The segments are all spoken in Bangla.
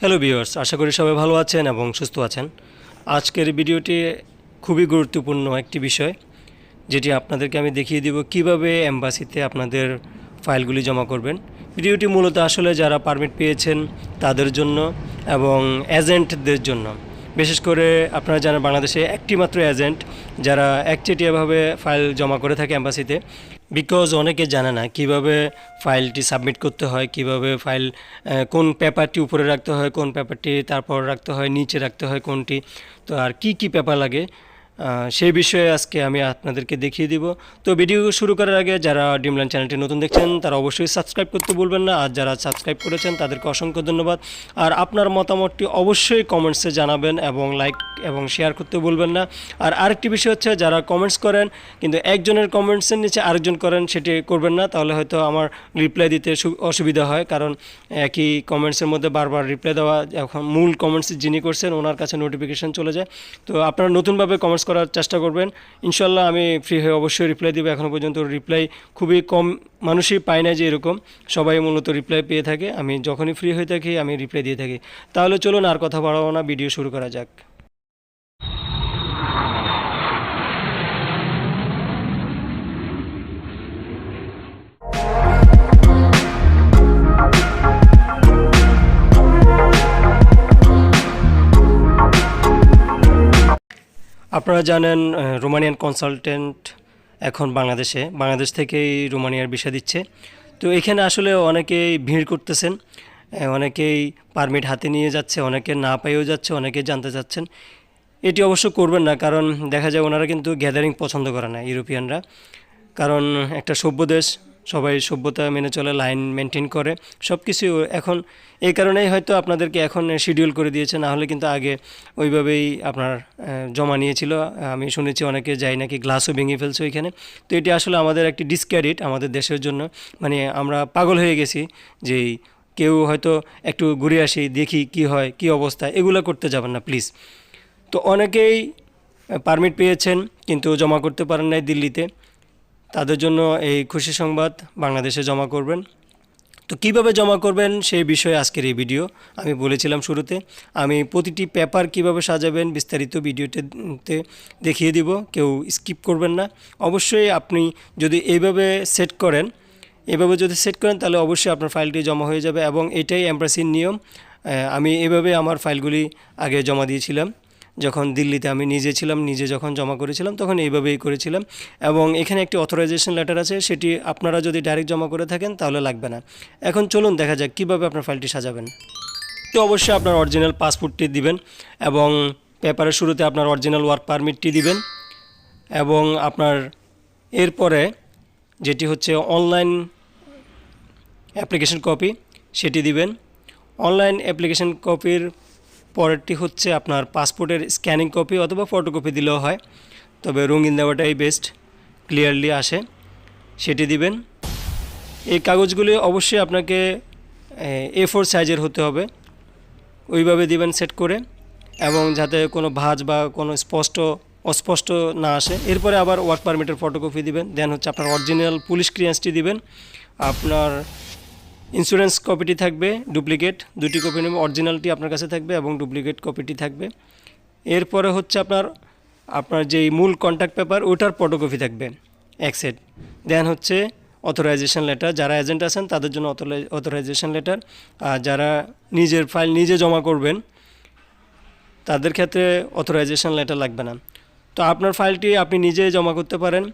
হ্যালো ভিউয়ার্স আশা করি সবাই ভালো আছেন এবং সুস্থ আছেন। আজকের ভিডিওটি খুবই গুরুত্বপূর্ণ একটি বিষয়, যেটি আপনাদেরকে আমি দেখিয়ে দিব কীভাবে এম্বাসিতে আপনাদের ফাইলগুলি জমা করবেন। ভিডিওটি মূলত আসলে যারা পারমিট পেয়েছেন তাদের জন্য এবং এজেন্টদের জন্য। বিশেষ করে আপনারা জানেন বাংলাদেশে একটি মাত্র এজেন্ট যারা একচেটিয়াভাবে ফাইল জমা করে থাকে এম্বাসিতে বিকজ অনেকে জানে না কীভাবে ফাইলটি সাবমিট করতে হয়, কীভাবে ফাইল কোন পেপারটি উপরে রাখতে হয়, কোন পেপারটি তারপর রাখতে হয়, নিচে রাখতে হয়, কোনটি। তো আর কি কি পেপার লাগে? সেই বিষয়ে আজকে আমি আপনাদেরকে দেখিয়ে দিব। তো ভিডিও শুরু করার আগে যারা ডিমল্যান্ড চ্যানেলটি নতুন দেখছেন, তারা অবশ্যই সাবস্ক্রাইব করতে ভুলবেন না। আর যারা সাবস্ক্রাইব করেছেন, তাদেরকে অসংখ্য ধন্যবাদ। আর আপনার মতামতটি অবশ্যই কমেন্টসে জানাবেন এবং লাইক এবং শেয়ার করতে ভুলবেন না। আর আরেকটি বিষয় হচ্ছে, যারা কমেন্টস করেন, কিন্তু একজনের কমেন্টসের নিচে আরেকজন করেন, সেটি করবেন না। তাহলে হয়তো আমার রিপ্লাই দিতে অসুবিধা হয়। কারণ একই কমেন্টসের মধ্যে বারবার রিপ্লাই দেওয়া, এখন মূল কমেন্টস যিনি করছেন, ওনার কাছে নোটিফিকেশন চলে যায়। তো আপনারা নতুনভাবে কমেন্টস করার চেষ্টা করবেন। ইনশাল্লাহ আমি ফ্রি হয়ে অবশ্যই রিপ্লাই দেবো। এখনও পর্যন্ত রিপ্লাই খুবই কম মানুষই পায় না যে এরকম। সবাই মূলত রিপ্লাই পেয়ে থাকে। আমি যখনই ফ্রি হয়ে থাকি, আমি রিপ্লাই দিয়ে থাকি। তাহলে চলুন আর কথা বাড়াবো না। ভিডিও শুরু করা যাক। আপনারা জানেন রোমানিয়ান কনসালটেন্ট এখন বাংলাদেশে, বাংলাদেশ থেকেই রোমানিয়ার ভিসা দিচ্ছে। তো এখানে আসলে অনেকেই ভিড় করতেছেন অনেকেই পারমিট হাতে নিয়ে যাচ্ছে, অনেকে না পেয়েও যাচ্ছে, অনেকে জানতে চাচ্ছেন। এটি অবশ্য করবেন না, কারণ দেখা যায় ওনারা কিন্তু গ্যাদারিং পছন্দ করে না ইউরোপিয়ানরা। কারণ একটা সভ্য দেশ সবাই সভ্যতা মেনে চলে লাইন মেনটেন করে সব কিছু এখন এই কারণেই হয়তো আপনাদেরকে এখন শিডিউল করে দিয়েছে, না হলে কিন্তু আগে ওইভাবেই আপনার জমা নিয়েছিল। আমি শুনেছি অনেকে যাই নাকি গ্লাসও ভেঙে ফেলছে ওইখানে। তো এটি আসলে আমাদের একটি ডিসক্যারিট আমাদের দেশের জন্য। মানে আমরা পাগল হয়ে গেছি যে কেউ হয়তো একটু ঘুরে আসি, দেখি কি হয়, কি অবস্থা, এগুলো করতে যাবেন না প্লিজ তো অনেকেই পারমিট পেয়েছেন, কিন্তু জমা করতে পারেন নাই দিল্লিতে। তাদের জন্য এই খুশি সংবাদ বাংলাদেশে জমা করবেন। তো কীভাবে জমা করবেন সেই বিষয়ে আজকের এই ভিডিও আমি বলেছিলাম শুরুতে। আমি প্রতিটি পেপার কীভাবে সাজাবেন বিস্তারিত ভিডিওতে দেখিয়ে দিব, কেউ স্কিপ করবেন না। অবশ্যই আপনি যদি এইভাবে সেট করেন এভাবে যদি সেট করেন তাহলে অবশ্যই আপনার ফাইলটি জমা হয়ে যাবে এবং এটাই এমপ্রাসির নিয়ম। আমি এভাবে আমার ফাইলগুলি আগে জমা দিয়েছিলাম। যখন দিল্লিতে আমি নিজে ছিলাম, নিজে যখন জমা করেছিলাম, তখন এইভাবেই করেছিলাম। এবং এখানে একটি অথরাইজেশন লেটার আছে, সেটি আপনারা যদি ডাইরেক্ট জমা করে থাকেন, তাহলে লাগবে না। এখন চলুন, দেখা যাক কীভাবে আপনার ফাইলটি সাজাবেন। তো অবশ্যই আপনার অরিজিনাল পাসপোর্টটি দিবেন এবং পেপারের শুরুতে আপনার অরিজিনাল ওয়ার্ক পারমিটটি দিবেন এবং আপনার এরপরে যেটি হচ্ছে অনলাইন অ্যাপ্লিকেশন কপি সেটি দিবেন। অনলাইন অ্যাপ্লিকেশন কপির পরেরটি হচ্ছে আপনার পাসপোর্টের স্ক্যানিং কপি অথবা ফটোকপি দিলেও হয়। তবে রঙিন দেওয়াটাই বেস্ট, ক্লিয়ারলি আসে। সেটি দিবেন। এই কাগজগুলি অবশ্যই আপনাকে, এ ফোর সাইজের হতে হবে। ওইভাবে দিবেন সেট করে, এবং যাতে কোনো ভাঁজ বা কোনো স্পষ্ট, অস্পষ্ট না আসে। এরপরে আবার ওয়ার্ক পারমিটের ফটোকপি দিবেন। দেন হচ্ছে আপনার অরিজিনাল পুলিশ ক্লিয়ারেন্সটি দিবেন। আপনার ইন্স্যুরেন্স কপিটি থাকবে ডুপ্লিকেট দুটি কপি নেবে অরিজিনালটি আপনার কাছে থাকবে এবং ডুপ্লিকেট কপিটি থাকবে। এরপরে হচ্ছে আপনার আপনার যেই মূল কন্ট্যাক্ট পেপার ওটার ফটোকপি থাকবে, এক সেট দেন হচ্ছে অথরাইজেশন লেটার যারা এজেন্ট আছেন, তাদের জন্য অথরাইজেশন লেটার আর যারা নিজের ফাইল নিজে জমা করবেন, তাদের ক্ষেত্রে অথরাইজেশন লেটার লাগবে না। তো আপনার ফাইলটি আপনি নিজে জমা করতে পারেন।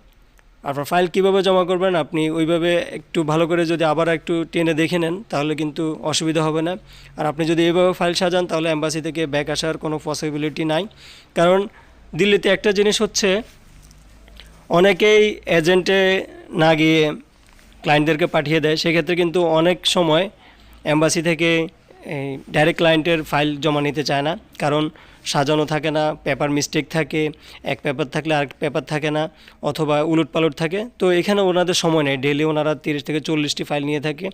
আপনার ফাইল কীভাবে জমা করবেন আপনি ওইভাবে একটু ভালো করে যদি আবার একটু টেনে দেখে নেন, তাহলে কিন্তু অসুবিধা হবে না। আর আপনি যদি এইভাবে ফাইল সাজান, তাহলে অ্যাম্বাসি থেকে ব্যাক আসার কোনো পসিবিলিটি নাই। কারণ দিল্লিতে একটা জিনিস হচ্ছে, অনেকেই এজেন্টে না গিয়ে ক্লায়েন্টদেরকে পাঠিয়ে দেয়। সেক্ষেত্রে কিন্তু অনেক সময় অ্যাম্বাসি থেকে ডাইরেক্ট ক্লায়েন্টের ফাইল জমা নিতে চায় না। কারণ সাজানো থাকে না পেপার মিস্টেক থাকে, এক পেপার থাকলে আরেক পেপার থাকে না, অথবা উলট পালট থাকে। তো এখানে ওনাদের সময় নেই। ডেলি ওনারা তিরিশ থেকে চল্লিশটি ফাইল নিয়ে থাকে।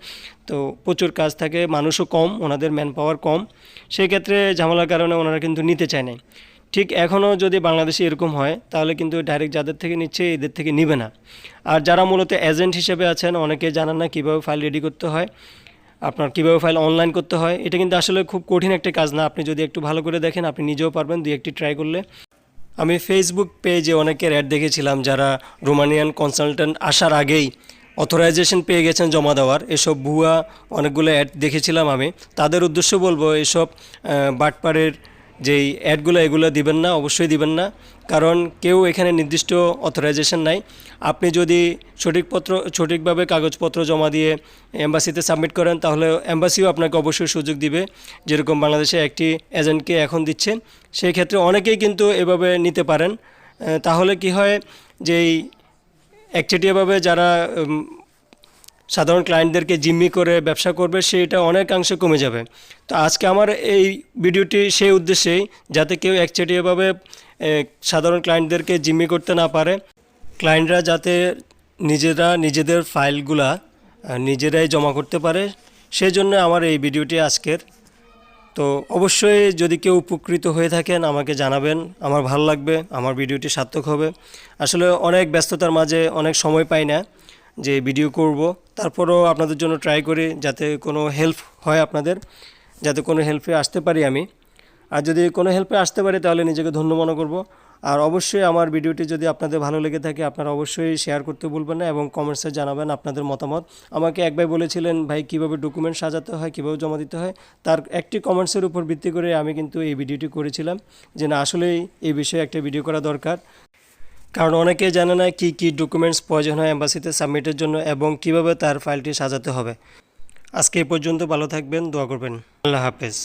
তো প্রচুর কাজ থাকে, মানুষও কম, ওনাদের ম্যান পাওয়ার কম। সেই ক্ষেত্রে ঝামেলার কারণে ওনারা কিন্তু নিতে চায় না ঠিক এখনও যদি বাংলাদেশে এরকম হয়, তাহলে কিন্তু ডাইরেক্ট যাদের থেকে নিচ্ছে, এদের থেকে নিবে না। আর যারা মূলত এজেন্ট হিসেবে আছেন, অনেকে জানেন না কীভাবে ফাইল রেডি করতে হয়। আপনার কীভাবে ফাইল অনলাইন করতে হয়, এটা কিন্তু আসলে খুব কঠিন একটা কাজ না। আপনি যদি একটু ভালো করে দেখেন, আপনি নিজেও পারবেন দুই একটি ট্রাই করলে। আমি ফেসবুক পেজে অনেকের অ্যাড দেখেছিলাম যারা রোমানিয়ান কনসালট্যান্ট আসার আগেই অথরাইজেশন পেয়ে গেছেন জমা দেওয়ার। এসব ভুয়া অনেকগুলো অ্যাড দেখেছিলাম আমি। তাদের উদ্দেশ্য বলব, এসব বাটপাড়ের যেই অ্যাডগুলো এগুলো দিবেন না, অবশ্যই দিবেন না। কারণ কেউ এখানে নির্দিষ্ট অথরাইজেশন নাই। আপনি যদি সঠিক পত্র, সঠিকভাবে কাগজপত্র জমা দিয়ে এম্বাসিতে সাবমিট করেন, তাহলে এম্বাসিও আপনাকে অবশ্যই সুযোগ দিবে। যেরকম বাংলাদেশে একটি এজেন্টকে এখন দিচ্ছে, সেই ক্ষেত্রে অনেকেই কিন্তু এভাবে নিতে পারেন। তাহলে কি হয়, যেই একচেটিয়াভাবে যারা সাধারণ ক্লায়েন্টদেরকে জিম্মি করে ব্যবসা করবে সেটা অনেকাংশে কমে যাবে। তো আজকে আমার এই ভিডিওটি সেই উদ্দেশ্যেই, যাতে কেউ একচেটিয়াভাবে সাধারণ ক্লায়েন্টদেরকে জিম্মি করতে না পারে। ক্লায়েন্টরা যাতে নিজেরা নিজেদের ফাইলগুলা নিজেরাই জমা করতে পারে সেই জন্য আমার এই ভিডিওটি আজকের। তো অবশ্যই যদি কেউ উপকৃত হয়ে থাকেন, আমাকে জানাবেন। আমার ভালো লাগবে, আমার ভিডিওটি সার্থক হবে। আসলে অনেক ব্যস্ততার মাঝে অনেক সময় পাই না। যে ভিডিও করব, তারপরও আপনাদের জন্য ট্রাই করি যাতে কোনো হেল্প হয় আপনাদের, যাতে কোনো হেল্পে আসতে পারি আমি। আর যদি কোনো হেল্পে আসতে পারি, তাহলে নিজেকে ধন্য মনে করব। আর অবশ্যই আমার ভিডিওটি যদি আপনাদের ভালো লেগে থাকে, আপনারা অবশ্যই শেয়ার করতে ভুলবেন না এবং কমেন্টসে জানাবেন আপনাদের মতামত। আমাকে এক ভাই বলেছিলেন, ভাই, কীভাবে ডকুমেন্ট সাজাতে হয়, কীভাবে জমা দিতে হয়? তার একটি কমেন্টসের উপর ভিত্তি করে আমি কিন্তু এই ভিডিওটি করেছিলাম। যে না, আসলেই এই বিষয়ে একটা ভিডিও করা দরকার। কারণ অনেকে জানে না কি কি ডকুমেন্টস প্রয়োজন হয় অ্যাম্বাসিতে সাবমিটের জন্য এবং কীভাবে তার ফাইলটি সাজাতে হবে। আজকে এই পর্যন্ত ভালো থাকবেন, দোয়া করবেন। আল্লাহ হাফেজ।